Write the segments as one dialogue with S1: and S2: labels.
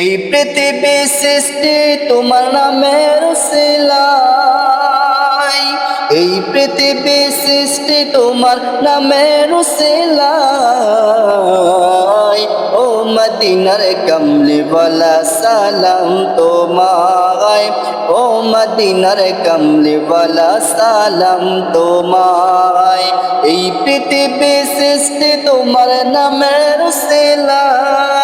S1: এই পৃথিবী সৃষ্টি তোমার নামের সিলাই। এই পৃথিবী সৃষ্টি তোমার নামের সিলাই। ও মদিনার কমলি বলা সালাম তোমায়। ও মদিনার কমলি বলা সালাম তোমায়। এই পৃথিবী সৃষ্টি তোমার নামের সিলাই।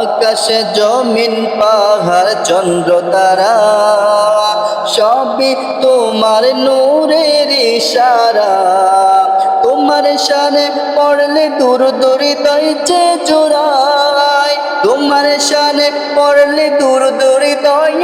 S1: আকাশ জমিন, পাহাড়, চন্দ্র, তারা সবই তোমার নূরের ইশারা। তোমার শানে পড়লে দূর দূরিতই যে জোড়ায়। তোমার শানে পড়লে দূর দূরিতয়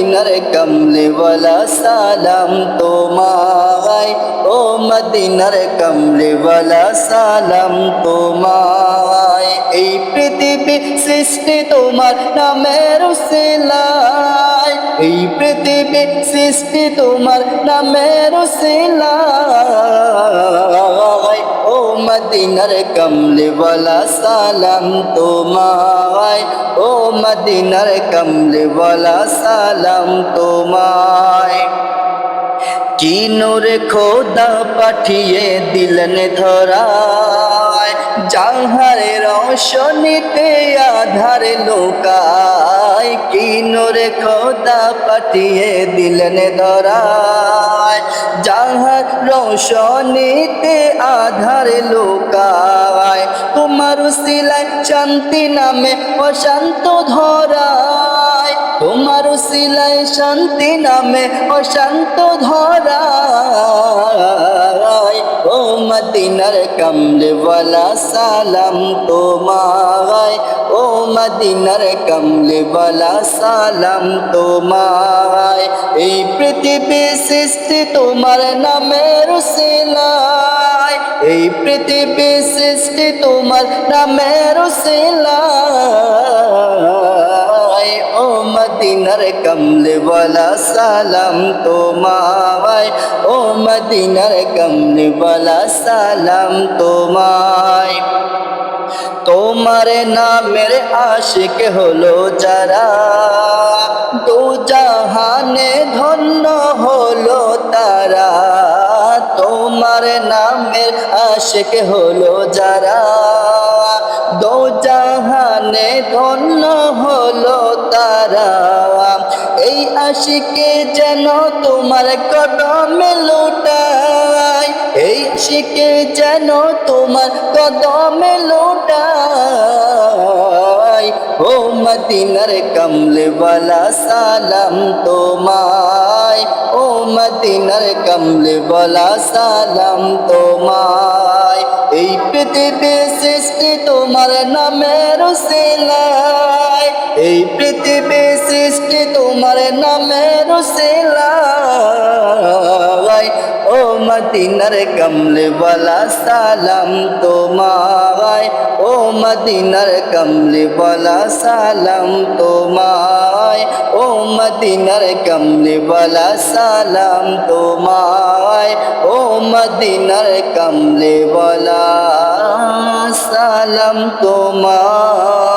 S1: মদিনার কমলিওয়ালা সালাম তোমায়। ও মদিনার কমলিওয়ালা সালাম তোমায়। এই পৃথিবী সৃষ্টি তোমার নামের সিলাই এই পৃথিবী সৃষ্টি তোমার নামের সিলাই ও মদিনার কমলিওয়ালা সালাম তোমায়। ও মদিনার কমলিওয়ালা সালাম তোমায়। কি খোদা পাঠিয়ে দিলেন ধরায়। জাহারে রোশনীতে আধারে লোকায়। কি নূরে খোদা পাঠিয়ে দিলেন ধরায়। রোশনীতে আধার লোকায়। তোমার সিলাই শান্তি নামে অশান্ত ধরায়। তোমার সিলাই শান্তি নামে অশান্ত ধরায়। মদিনার কমলেওয়ালা সালাম তোমায়। ও মদিনার কমলেওয়ালা সালাম তোমায়। এই পৃথিবী সৃষ্টি তোমার নামের সিলাই এই পৃথিবী সৃষ্টি তোমার নামের সিলাই ও মদিনার কমলেওয়ালা সালাম তোমায়। ও মদিনার কমলেওয়ালা সালাম তোমায়। তোমার নামের আশিক হলো যারা। দু জাহানে ধন্য হলো তারা। তোমার নামের আশিক হলো যারা। দো জাহানে ধন্য হলো তারা। এই আশিকে যেন তোমার কদমে লুটাই। এই আশিকে যেন তোমার কদমে লুটাই। ও মদিনার কমলেওয়ালা, সালাম তোমায়। ও মদিনার কমলেওয়ালা, সালাম তোমায়। এই পৃথিবী সৃষ্টি তোমার নামের সিলাই এই পৃথিবী সৃষ্টি তোমার নামের সিলাই ও মদিনার কমলেওয়ালা, সালাম তোমায়। ও মদিনার কমলেওয়ালা, সালাম তোমায়। ও মদিনার কমলেওয়ালা, সালাম তোমায়। ও মদিনার কমলেওয়ালা সালাম তোমায়